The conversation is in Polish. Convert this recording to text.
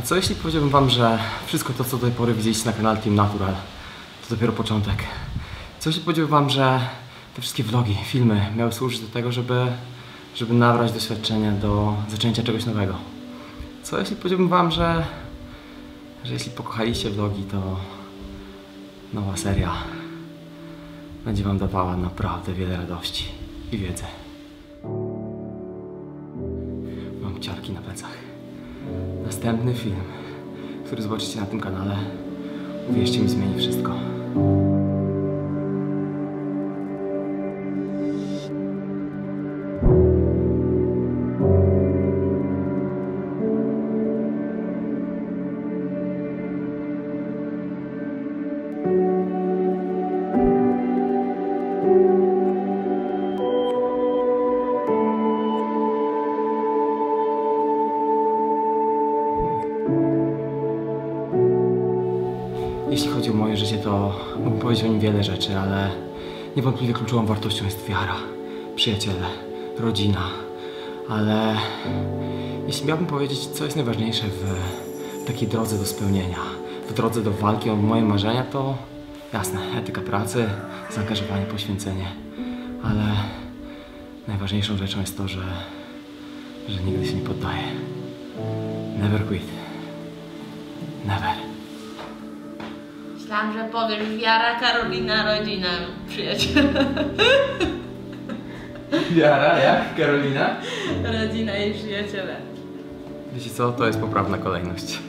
A co jeśli powiedziałbym wam, że wszystko to, co do tej pory widzieliście na kanale Team Natural, to dopiero początek? Co jeśli powiedziałbym wam, że te wszystkie vlogi, filmy miały służyć do tego, żeby, żeby nabrać doświadczenia do zaczęcia czegoś nowego? Co jeśli powiedziałbym wam, że, że jeśli pokochaliście vlogi, to nowa seria będzie wam dawała naprawdę wiele radości i wiedzy. Mam ciarki na plecach. Następny film, który zobaczycie na tym kanale, uwierzcie mi, zmieni wszystko. Jeśli chodzi o moje życie, to mógłbym powiedzieć o nim wiele rzeczy, ale niewątpliwie kluczową wartością jest wiara, przyjaciele, rodzina. Ale jeśli miałbym powiedzieć, co jest najważniejsze w takiej drodze do spełnienia, w drodze do walki o moje marzenia, to jasne, etyka pracy, zaangażowanie, poświęcenie. Ale najważniejszą rzeczą jest to, że, że nigdy się nie poddaję. Never quit. Never. Myślałam, że powiesz wiara, Karolina, rodzina, przyjaciele. Wiara, jak? Karolina? Rodzina i przyjaciele. Wiecie co? To jest poprawna kolejność.